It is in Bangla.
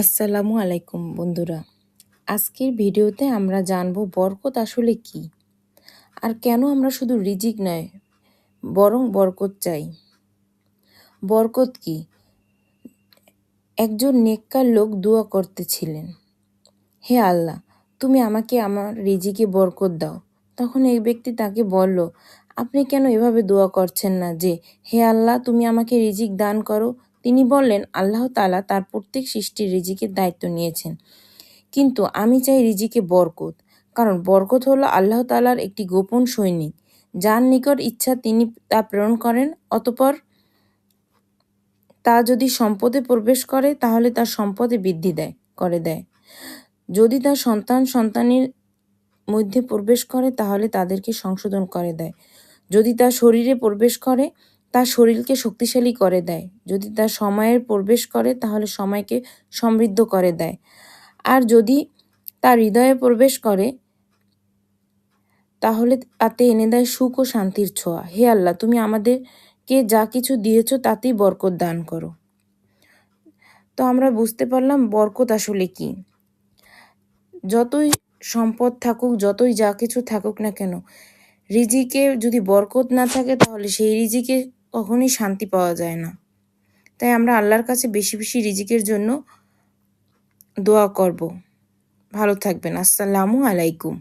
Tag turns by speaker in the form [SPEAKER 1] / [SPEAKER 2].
[SPEAKER 1] আসসালামু আলাইকুম, বন্ধুরা। আজকের ভিডিওতে আমরা জানব বরকত আসলে কি? আর কেন আমরা শুধু রিজিক নয়, বরং বরকত চাই? বরকত কি? একজন নেককার লোক দোয়া করতেছিলেন হে আল্লাহ, তুমি আমাকে আমার রিজিকে বরকত দাও। তখন এই ব্যক্তি তাকে বলল, আপনি কেন এভাবে দোয়া করছেন না যে, হে আল্লাহ, তুমি আমাকে রিজিক দান করো? তিনি বললেন, আল্লাহ তালা তার প্রত্যেক সৃষ্টির রিজিকের দায়িত্ব নিয়েছেন। কিন্তু আমি চাই রিজিকে বরকত। কারণ বরকত হলো আল্লাহ তালার একটি গোপন সৈনিক। যার নিকট ইচ্ছা তিনি তা প্রেরণ করেন, অতপর তা যদি সম্পদে প্রবেশ করে, তাহলে তার সম্পদে বৃদ্ধি দেয়, করে দেয়। যদি তার সন্তান সন্তানের মধ্যে প্রবেশ করে, তাহলে তাদেরকে সংশোধন করে দেয়। যদি তার শরীরে প্রবেশ করে তার শরীরকে শক্তিশালী করে দেয়। যদি তার সময়ের প্রবেশ করে, তাহলে সময়কে সমৃদ্ধ করে দেয়। আর যদি তার হৃদয়ে প্রবেশ করে, তাহলে তাতে এনে দেয় সুখ ও শান্তির ছোঁয়া। হে আল্লাহ, তুমি আমাদেরকে যা কিছু দিয়েছ, তাতেই বরকত দান করো। তো আমরা বুঝতে পারলাম বরকত আসলে কি। যতই সম্পদ থাকুক, যতই যা কিছু থাকুক না কেন রিজিকে যদি বরকত না থাকে, তাহলে সেই রিজিকে কখনোই শান্তি পাওয়া যায় না। তাই আমরা আল্লাহর কাছে বেশি বেশি রিজিকের জন্য দোয়া করব। ভালো থাকবেন। আসসালামু আলাইকুম।